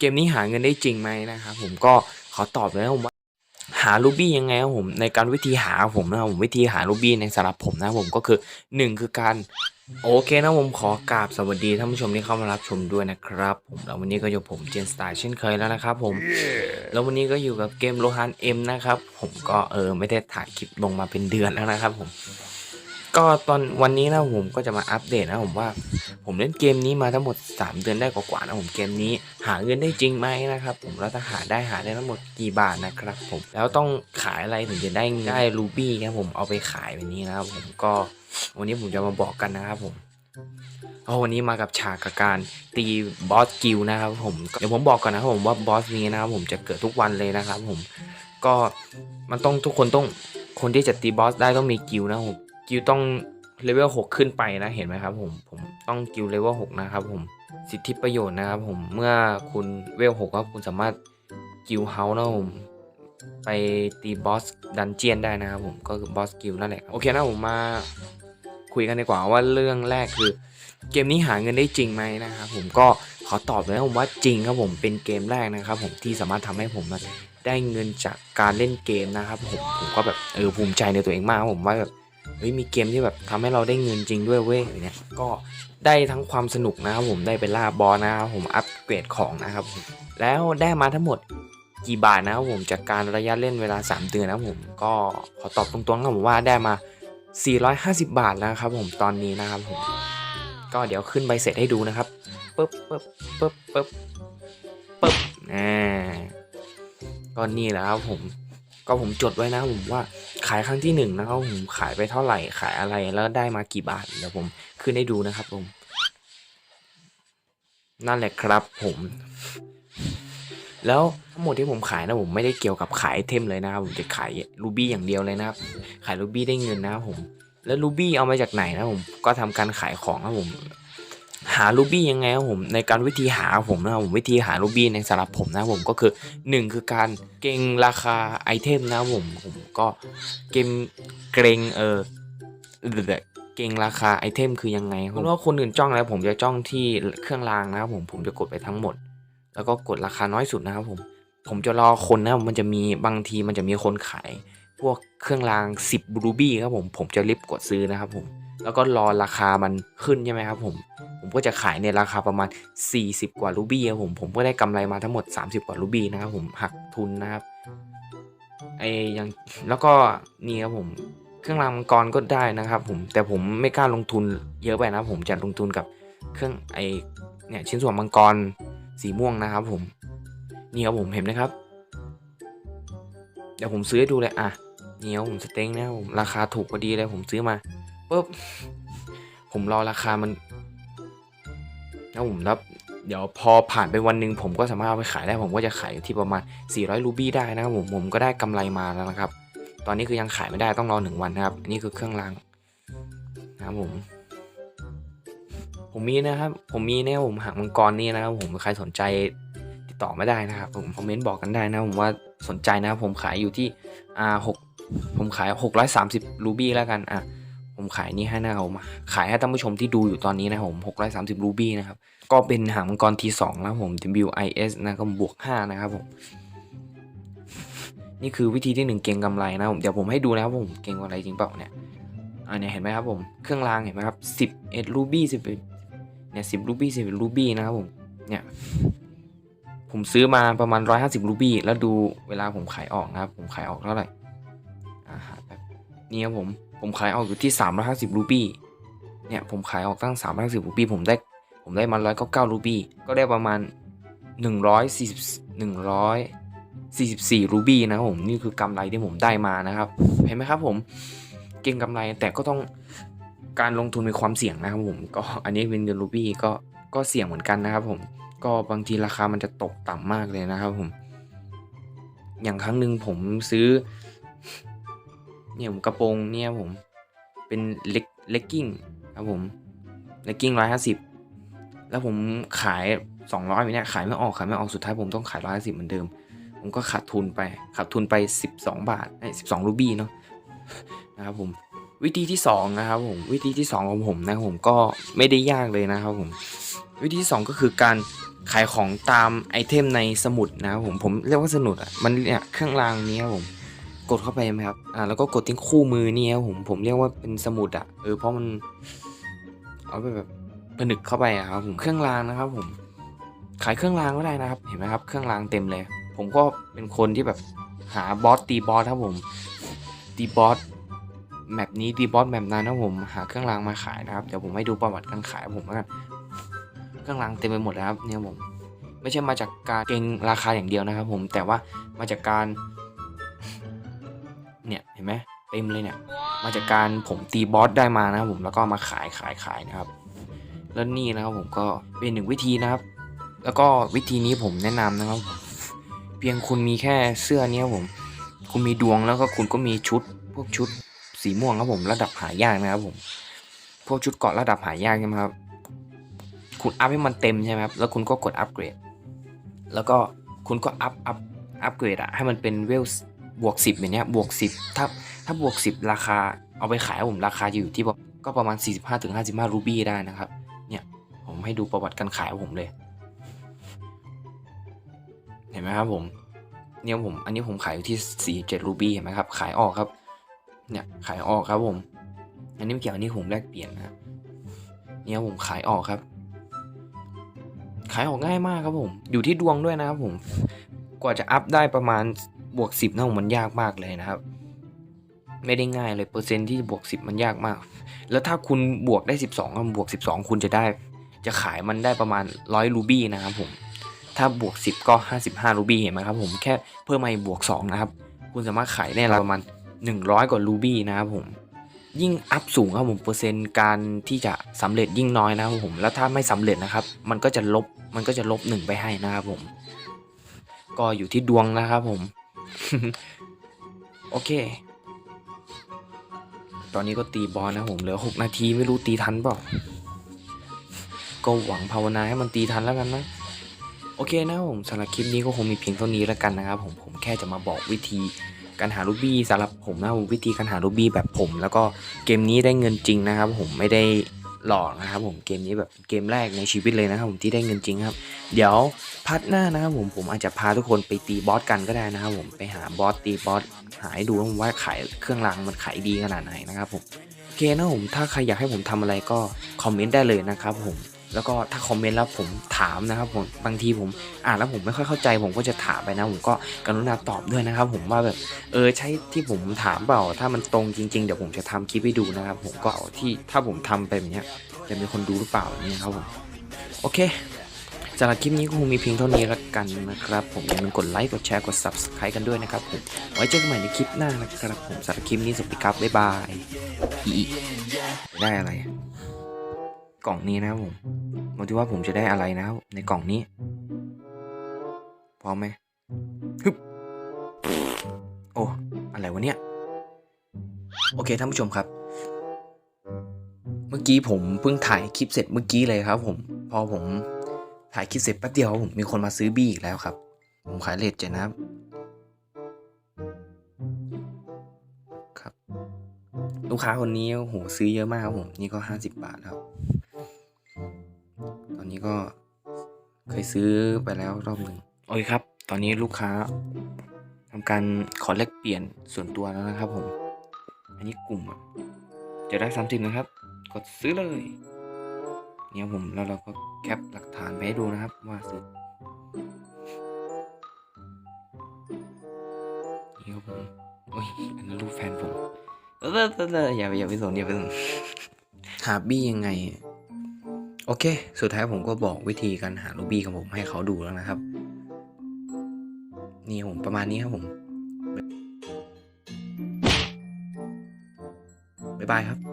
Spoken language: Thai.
เกมนี้หาเงินได้จริงไหมนะครับผมก็ขอตอบเลยนะผมว่าหารูบี้ยังไงครับผมในการวิธีหาผมนะครับผมวิธีหารูบี้ในสำหรับผมนะครับผมก็คือหนึ่งคือการโอเคนะผมขอกราบสวัสดีท่านผู้ชมที่เข้ามารับชมด้วยนะครับผมแล้ววันนี้ก็อยู่ผมเจนสไตล์เช่นเคยแล้วนะครับผมแล้ววันนี้ก็อยู่กับเกมโลฮันเอ็มนะครับผมก็เออไม่ได้ถ่ายคลิปลงมาเป็นเดือนแล้วนะครับผมก็ตอนวันนี้นะผมก็จะมาอัปเดตนะผมว่า ผมเล่นเกมนี้มาทั้งหมด 3 เดือนได้กว่าๆนะผมเกมนี้ หาเงินได้จริงไหมนะครับผมแล้วถ้าหาได้หาได้ทั้งหมดกี่บาทนะครับผมแล้วต้องขายอะไรถึงจะได้ได้รูบี้ครับผมเอาไปขายแบบนี้นะครับผมก็วันนี้ผมจะมาบอกกันนะครับผมเพราะวันนี้มากับฉากกับการตีบอสกิลนะครับผมเดี๋ยวผมบอกก่อนนะครับผมว่าบอสนี้นะครับผมจะเกิดทุกวันเลยนะครับผมก็มันต้องทุกคนต้องคนที่จะตีบอสได้ต้องมีกิลนะครับผมกิลต้อง เลเวล6ขึ้นไปนะเห็นไหมครับผมผมต้องกิลเลเวล6นะครับผมสิทธิประโยชน์นะครับผมเมื่อคุณเวล6ครับคุณสามารถกิลเฮาส์นะผมไปตีบอสดันเจียนได้นะครับผมก็คือบอสกิลนั่นแหละโอเคนะผมมาคุยกันดีกว่าว่าเรื่องแรกคือ เกมนี้หาเงินได้จริงไหมนะครับผมก็ขอตอบเลยนะผมว่าจริงครับผมเป็นเกมแรกนะครับผมที่สามารถทำให้ผมได้เงินจากการเล่นเกมนะครับผมผมก็แบบเออภูมิใจในตัวเองมากผมว่าแบบ เฮ้ยมีเกมที่แบบทำให้เราได้เงินจริงด้วยเว้ยอย่างเนี่ยก็ได้ทั้งความสนุกนะครับผมได้ไปล่าบอสนะครับผมอัปเกรดของนะครับผมแล้วได้มาทั้งหมดกี่บาทนะครับผมจากการระยะเล่นเวลา 3 เดือนนะครับผมก็ขอตอบตรงๆครับผมว่าได้มา 450 บาทแล้วครับผมตอนนี้นะครับผมก็เดี๋ยวขึ้นใบเสร็จให้ดูนะครับปึ๊บปึ๊บปึ๊บปึ๊บปึ๊บอ่าก็นี่แหละครับผมก็ผมจดไว้นะผมว่า ขายครั้งที่หนึ่งนะครับผมขายไปเท่าไหร่ขายอะไรแล้วได้มากี่บาทเดี๋ยวผมขึ้นให้ดูนะครับผม นั่นแหละครับผม แล้วทั้งหมดที่ผมขายนะผมไม่ได้เกี่ยวกับขายเทมเลยนะครับผมจะขายรูบี้อย่างเดียวเลยนะครับ ขายรูบี้ได้เงินนะครับผม แล้วรูบี้เอามาจากไหนนะผมก็ทำการขายของครับผม หารูบี้ยังไงครับผมในการวิธีหาผมนะครับผมวิธีหารูบี้ในสำหรับผมนะผมก็คือหนึ่งคือการเก่งราคาไอเทมนะครับผมผมก็เกมเกรงเออเก่งราคาไอเทมคือยังไงเพราะว่าคนอื่นจ้องแล้ว ผมจะจ้องที่เครื่องรางนะครับผมผมจะกดไปทั้งหมด แล้วก็กดราคาน้อยสุดนะครับผมผมจะรอคนนะมันจะมีบางทีมันจะมีคนขาย พวกเครื่องราง 10รูบี้ครับผมผมจะรีบกดซื้อนะครับผม แล้วก็รอราคามันขึ้นใช่ไหมครับผม ผมก็จะขายในราคาประมาณ 40 กว่ารูบี้ครับผมผมก็ได้กำไรมาทั้งหมด 30 กว่ารูบี้นะครับผมหักทุนนะครับไอยังแล้วก็นี่ครับผมเครื่องรางมังกรก็ได้นะครับผมแต่ผมไม่กล้าลงทุนเยอะไปนะผมจะลงทุนกับเครื่องไอเนี่ยชิ้นส่วนมังกรสีม่วงนะครับผมนี่ครับผมเห็นไหมครับ เดี๋ยวผมซื้อให้ดูเลยอะนี่ครับผมสเต็งนะครับผมราคาถูกพอดีเลยผมซื้อมา ปุ๊บผมรอราคามันแล้วผมรับเดี๋ยวพอผ่านไปวันหนึ่งผมก็สามารถเอาไปขายได้ผมก็จะขายที่ประมาณ 400 รูบี้ได้นะครับผมผมก็ได้กำไรมาแล้วนะครับ ตอนนี้คือยังขายไม่ได้ต้องรอหนึ่งวันนะครับนนี้คือเครื่องรางนะครับผม ผมมีนะครับ ผมมีนะผมหางมังกรนี่นะครับ ผมใครสนใจติดต่อไม่ได้นะครับ ผมคอมเมนต์บอกกันได้นะผมว่าสนใจนะผมขายอยู่ที่อ่าหกผมขาย630รูบี้แล้วกันอะ ผมขายนี่ให้นะครับผมขายให้ท่านผู้ชมที่ดูอยู่ตอนนี้นะครับผม630รูบี้นะครับ ก็เป็นหางมังกรทีสองแล้วผม WIS นะครับบวก 5 นะครับผม นี่คือวิธีที่หนึ่งเก็งกำไรนะผมเดี๋ยวผมให้ดูนะครับผมเก็งกำไรจริงเปล่าเนี่ยอันนี้เห็นไหมครับผมเครื่องรางเห็นไหมครับ11รูบี้11เนี่ย10รูบี้11รูบี้นะครับผมเนี่ยผมซื้อมาประมาณ 150รูบี้แล้วดูเวลาผมขายออกนะครับผมขายออกเท่าไหร่อ่าแบบนี่ครับผม ผมขายออกอยู่ที่ 350 รูบี้เนี่ยผมขายออกตั้ง 350 รูบี้ผมได้ผมได้มา199รูบี้ก็ได้ประมาณ 140 144 รูบี้นะครับผมนี่คือกำไรที่ผมได้มานะครับ เห็นไหมครับผมเก่งกำไรแต่ก็ต้องการลงทุนมีความเสี่ยงนะครับผมก็อันนี้เป็นเงินรูบี้ก็ก็เสี่ยงเหมือนกันนะครับผมก็บางทีราคามันจะตกต่ำมากเลยนะครับผม อย่างครั้งหนึ่งผมซื้อ เนี่ยผมกระโปรงเนี่ยผมเป็นเล็กเลกกิ้งครับผมเลกกิ้งร้อยห้าสิบแล้วผมขายสองร้อยเนี่ยขายไม่ออกขายไม่ออกสุดท้ายผมต้องขายร้อยห้าสิบเหมือนเดิม ผมก็ขาดทุนไปขาดทุนไปสิบสองบาทไอ้สิบสองรูบี้เนาะนะครับผมวิธีที่สองนะครับผมวิธีที่สองของผมนะผมก็ไม่ได้ยากเลยนะครับผมวิธีที่สองก็คือการขายของตามไอเทมในสมุดนะครับผมผมเรียกว่าสมุดอะมันเนี่ยเครื่องรางนี้ครับผม กดเข้าไปไหมครับ อ่า แล้วก็กดที่คู่มือนี่ครับผม ผมเรียกว่าเป็นสมุดอะเออ เพราะมัน เอาไปแบบผนึกเข้าไปอะครับผม เครื่องรางนะครับ ผม ขายเครื่องรางก็ได้นะครับ เห็นไหมครับ เครื่องรางเต็มเลย ผมก็เป็นคนที่แบบหาบอสตีบอสครับผม ตีบอสแมปนี้ตีบอสแมปนั้นนะผม หาเครื่องรางมาขายนะครับ เดี๋ยวผมให้ดูประวัติการขายผมแล้วกัน เครื่องรางเต็มไปหมดแล้วครับเนี่ยผม ไม่ใช่มาจากการเก็งราคาอย่างเดียวนะครับ ผม แต่ว่ามาจากการ เนี่ยเห็นไหมเต็มเลยเนี่ยมาจากการผมตีบอสได้มานะครับผมแล้วก็มาขายขายขายนะครับ แล้วนี่นะครับผมก็เป็นหนึ่งวิธีนะครับ แล้วก็วิธีนี้ผมแนะนำนะครับผมเพียงคุณมีแค่เสื้อเนี้ยผม คุณมีดวงแล้วก็คุณก็มีชุด พวกชุดสีม่วงครับผมระดับหายากนะครับผม พวกชุดเกราะระดับหายากใช่ไหมครับคุณอัพให้มันเต็มใช่ไหมครับแล้วคุณก็กดอัปเกรด แล้วก็คุณก็อัพอัพอัปเกรดอะให้มันเป็นเวล บวกสิบอย่างเนี้ยบวกสิบถ้าถ้าบวกสิบราคาเอาไปขายผมราคาจะอยู่ที่ก็ประมาณ 45ถึง55รูบี้ได้นะครับ เนี่ยผมให้ดูประวัติการขายผมเลย เห็นไหมครับผมเนี่ยผมอันนี้ผมขายอยู่ที่ 47 รูบี้เห็นไหมครับ ขายออกครับ เนี่ยขายออกครับผม อันนี้ไม่เกี่ยวอันนี้ผมแลกเปลี่ยนนะเนี่ยผมขายออกครับ ขายออกง่ายมากครับผม อยู่ที่ดวงด้วยนะครับผม กว่าจะอัพได้ประมาณ บวกสิบนะผมมันยากมากเลยนะครับ ไม่ได้ง่ายเลยเปอร์เซ็นต์ที่บวกสิบมันยากมาก แล้วถ้าคุณบวกได้สิบสองบวกสิบสองคุณจะได้ จะขายมันได้ประมาณร้อยรูบี้นะครับผมถ้าบวกสิบก็ห้าสิบห้ารูบี้เห็นไหมครับผมแค่เพิ่มมาบวกสองนะครับ คุณสามารถขายได้ประมาณหนึ่งร้อยกว่ารูบี้นะครับผมยิ่งอัพสูงครับผมเปอร์เซ็นต์การที่จะสำเร็จยิ่งน้อยนะครับผมแล้วถ้าไม่สำเร็จนะครับ มันก็จะลบมันก็จะลบหนึ่งไปให้นะครับผม ก็อยู่ที่ดวงนะครับผม โอเค ตอนนี้ก็ตีบอลนะผมเหลือหกนาทีไม่รู้ตีทันเปล่า ก็หวังภาวนาให้มันตีทันแล้วกันนะโอเคนะผมสำหรับคลิปนี้ก็คงมีเพียงเท่านี้แล้วกันนะครับผมผมแค่จะมาบอกวิธีการหารูบี้สำหรับผมนะผมวิธีการหารูบี้แบบผม แล้วก็เกมนี้ได้เงินจริงนะครับผมไม่ได้ หลอกนะครับผมเกมนี้แบบเกมแรกในชีวิตเลยนะครับผมที่ได้เงินจริงครับ เดี๋ยวพัดหน้านะครับผมผมอาจจะพาทุกคนไปตีบอสกันก็ได้นะครับผมไปหาบอสตีบอสหาให้ดูว่าขายเครื่องรางมันขายดีขนาดไหนนะครับผมโอเคนะผมถ้าใครอยากให้ผมทำอะไรก็คอมเมนต์ได้เลยนะครับผม แล้วก็ถ้าคอมเมนต์แล้วผมถามนะครับผมบางทีผมอ่านแล้วผมไม่ค่อยเข้าใจ ผมก็จะถามไปนะ ผมก็กรุณาตอบด้วยนะครับ ผมว่าแบบเออใช่ที่ผมถามเปล่า ถ้ามันตรงจริง ๆ เดี๋ยวผมจะทำคลิปให้ดูนะครับ ผมก็เอาที่ถ้าผมทำไปแบบเนี้ยจะมีคนดูหรือเปล่าเนี่ยครับผมโอเคสำหรับคลิปนี้ก็คงมีเพียงเท่านี้ละกันนะครับ ผมอย่าลืมกดไลค์กดแชร์กด subscribe กันด้วยนะครับผมไว้เจอกันใหม่ในคลิปหน้านะครับผมสำหรับคลิปนี้สวัสดีครับบ๊ายบายอีได้อะไร กล่องนี้นะครับผมมาดูว่าผมจะได้อะไรนะครับในกล่องนี้พร้อมไหมฮึบโอ้อะไรวะเนี่ยโอเคท่านผู้ชมครับ เมื่อกี้ผมเพิ่งถ่ายคลิปเสร็จเมื่อกี้เลยครับ ผมพอผมถ่ายคลิปเสร็จแป๊บเดียวผมมีคนมาซื้อบี้อีกแล้วครับ ผมขายเลทเจ็ดนะครับครับ ลูกค้าคนนี้โหซื้อเยอะมากครับผมนี่ก็ห้าสิบบาทครับตอนนี้ ก็เคยซื้อไปแล้วรอบหนึ่งโอเคครับ ตอนนี้ลูกค้าทำการขอแลกเปลี่ยนส่วนตัวแล้วนะครับผม อันนี้กลุ่มอะจะได้สามสิบนะครับ กดซื้อเลย เนี่ยผมแล้วเราก็แคปหลักฐานไปให้ดูนะครับว่าซื้อนี่ครับผมโอ้ยอันนั้นรูปแฟนผมเออเออเออเอออย่าไปอย่าไปสนอย่าไปสนหาบี้ยังไง โอเค สุดท้ายผมก็บอกวิธีการหารูบี้ของผมให้เขาดูแล้วนะครับ นี่ผมประมาณนี้ครับผม บ๊ายบายครับ